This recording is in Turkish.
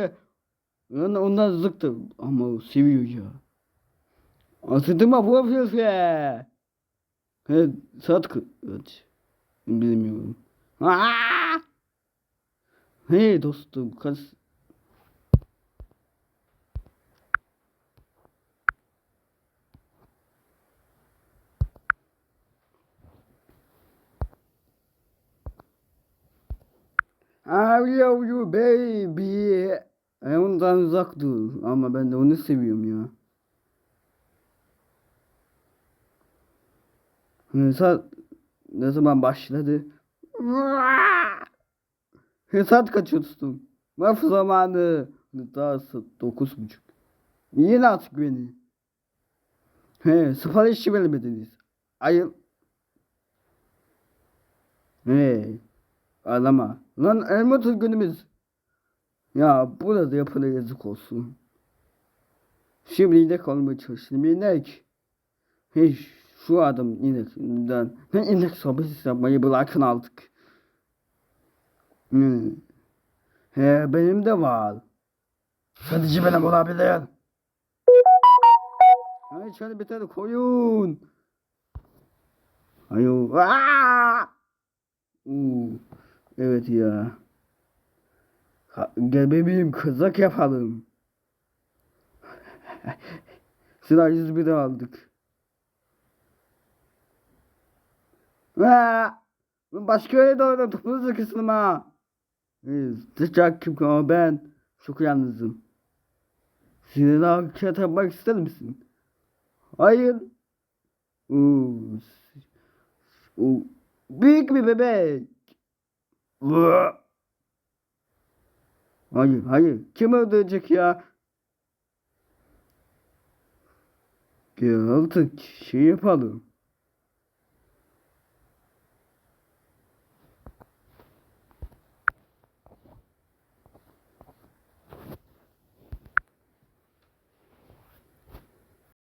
işte. Yani ondan zıktı. Ama seviyor ya. Asıtıma profesör. He, saat kaç? Bilmiyorum. Aa! Hey dostum kaç? How are you baby? E ondan uzak dur. Ama ben de onu seviyorum ya. Saat ne zaman başladı? Saat kaç tuttum? Maf zamanı. Daha dokuz buçuk. Yine artık beni. He, siparişi vermediniz. Ayıl. He. Ağlama. Lan elma günümüz. Ya burada yapına yazık olsun. Şimdi inek olmaya çalıştım. İnek. Hiç şu adam inekten. Ne inek sohbeti yapmayı bırakın artık. Hmm. He benim de var. Sadece benim olabilir. Ay şöyle bir tane koyun. Ayo. Aa! Uu. Evet ya. Ha, gel bebeğim kızak yapalım. Sıra 101 aldık. Aa! Başka yere doğru toplu sıkıştım ha. Sıcak kim ama ben çok yalnızım. Daha kağıt yapmak ister misin? Hayır. Uuu. Uuu. Büyük bir bebek. Vaa! Hayır, hayır. Kim öldürecek ya? Gel artık şey yapalım.